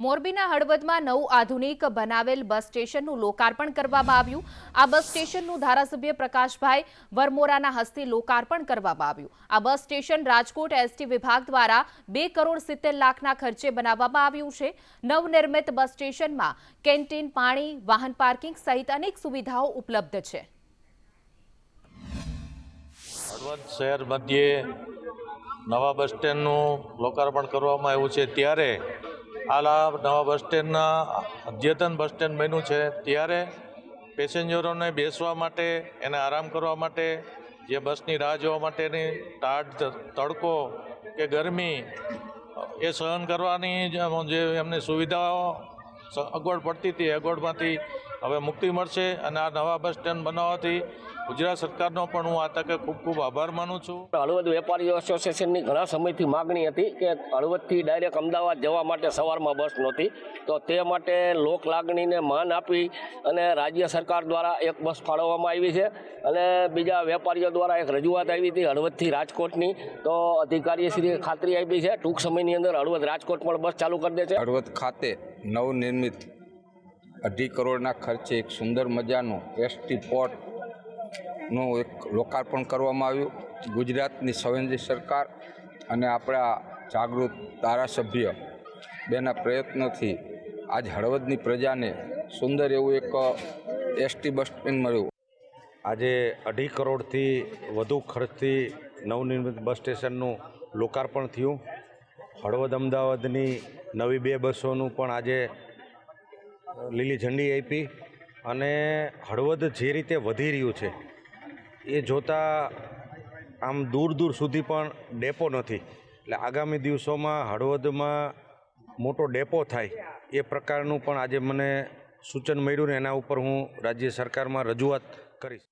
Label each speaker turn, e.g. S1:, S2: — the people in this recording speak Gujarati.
S1: મોરબીના હળવદમાં નવું આધુનિક બનાવેલ બસ સ્ટેશનનું લોકાર્પણ કરવામાં આવ્યું. આ બસ સ્ટેશનનું ધારાસભ્ય પ્રકાશભાઈ વરમોરાના હસ્તે લોકાર્પણ કરવામાં આવ્યું. આ બસ સ્ટેશન રાજકોટ એસટી વિભાગ દ્વારા બે કરોડ સિત્તેર લાખના ખર્ચે બનાવવામાં આવ્યું છે. નવનિર્મિત બસ સ્ટેશનમાં કેન્ટીન, પાણી, વાહન પાર્કિંગ સહિત અનેક સુવિધાઓ ઉપલબ્ધ છે.
S2: નવા બસ સ્ટેન્ડનું લોકાર્પણ કરવામાં આવ્યું છે. ત્યારે હાલ આ નવા બસ સ્ટેન્ડના અદ્યતન બસ સ્ટેન્ડ બન્યું છે. ત્યારે પેસેન્જરોને બેસવા માટે, એને આરામ કરવા માટે, જે બસની રાહ જોવા માટેની ટાઢ તડકો કે ગરમી, એ સહન કરવાની જે એમની સુવિધાઓ અગવડ પડતી હતી. અગવડમાંથી હવે મુક્તિ મળશે અને આ નવા બસ સ્ટેન્ડ બનાવવાથી ગુજરાત સરકારનો પણ હું આ તકે ખૂબ ખૂબ આભાર માનું છું.
S3: હળવદ વેપારીઓ એસોસિએશનની ઘણા સમયથી માગણી હતી કે હળવદથી ડાયરેક્ટ અમદાવાદ જવા માટે સવારમાં બસ નહોતી. તો તે માટે લોક લાગણીને માન આપી અને રાજ્ય સરકાર દ્વારા એક બસ ફાળવવામાં આવી છે અને બીજા વેપારીઓ દ્વારા એક રજૂઆત આવી હતી હળવદથી રાજકોટની. તો અધિકારીશ્રીએ ખાતરી આપી છે ટૂંક સમયની અંદર હળવદ રાજકોટ પણ બસ ચાલુ કરી દે છે.
S4: હળવદ ખાતે નવનિર્મિત અઢી કરોડના ખર્ચે એક સુંદર મજાનું એસટી પોર્ટનું એક લોકાર્પણ કરવામાં આવ્યું. ગુજરાતની સંવેદનશીલ સરકાર અને આપણા જાગૃત ધારાસભ્ય બેના પ્રયત્નોથી આજ હળવદની પ્રજાને સુંદર એવું એક એસટી બસ સ્ટેન્ડ મળ્યું.
S5: આજે અઢી કરોડથી વધુ ખર્ચથી નવનિર્મિત બસ સ્ટેશનનું લોકાર્પણ થયું. હળવદ અમદાવાદની નવી બે બસોનું પણ આજે લીલી ઝંડી આપી અને હળવદ જે રીતે વધી રહ્યું છે, એ જોતાં આમ દૂર દૂર સુધી પણ ડેપો નથી. એટલે આગામી દિવસોમાં હળવદમાં મોટો ડેપો થાય એ પ્રકારનું પણ આજે મને સૂચન મળ્યું ને એના ઉપર હું રાજ્ય સરકારમાં રજૂઆત કરીશ.